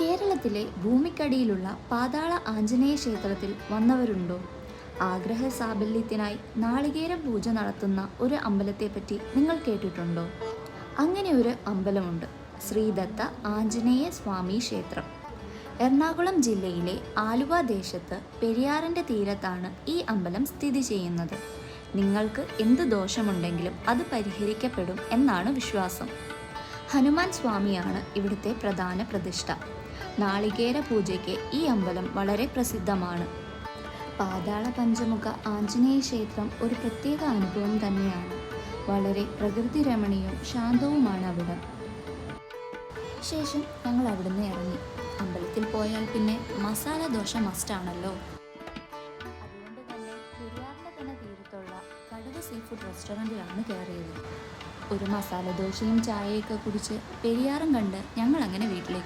കേരളത്തിലെ ഭൂമിക്കടിയിലുള്ള പാതാള ആഞ്ജനേയ ക്ഷേത്രത്തിൽ വന്നവരുണ്ടോ? ആഗ്രഹ സാബല്യത്തിനായി നാളികേര പൂജ നടത്തുന്ന ഒരു അമ്പലത്തെപ്പറ്റി നിങ്ങൾ കേട്ടിട്ടുണ്ടോ? അങ്ങനെ ഒരു അമ്പലമുണ്ട്. ശ്രീദത്ത ആഞ്ജനേയ സ്വാമി ക്ഷേത്രം. എറണാകുളം ജില്ലയിലെ ആലുവ ദേശത്ത് പെരിയാറിന്റെ തീരത്താണ് ഈ അമ്പലം സ്ഥിതി ചെയ്യുന്നത്. നിങ്ങൾക്ക് എന്ത് ദോഷമുണ്ടെങ്കിലും അത് പരിഹരിക്കപ്പെടും എന്നാണ് വിശ്വാസം. ഹനുമാൻ സ്വാമിയാണ് ഇവിടുത്തെ പ്രധാന പ്രതിഷ്ഠ. നാളികേര പൂജയ്ക്ക് ഈ അമ്പലം വളരെ പ്രസിദ്ധമാണ്. പാതാള പഞ്ചമുഖ ആഞ്ജനേയ ക്ഷേത്രം ഒരു പ്രത്യേക അനുഭവം തന്നെയാണ്. വളരെ പ്രകൃതി രമണീയവും ശാന്തവുമാണ് അവിടെ. ശേഷം ഞങ്ങൾ അവിടുന്ന് ഇറങ്ങി. അമ്പലത്തിൽ പോയാൽ പിന്നെ മസാല ദോശ മസ്റ്റാണല്ലോ അതുകൊണ്ട് തന്നെ പെരിയാറിന്റെ തന്നെ തീരത്തുള്ള കടുവ സീ ഫുഡ് റെസ്റ്റോറന്റിലാണ് കയറിയത്. ഒരു മസാല ദോശയും ചായയൊക്കെ കുടിച്ച് പെരിയാറും കണ്ട് ഞങ്ങളങ്ങനെ വീട്ടിലേക്ക്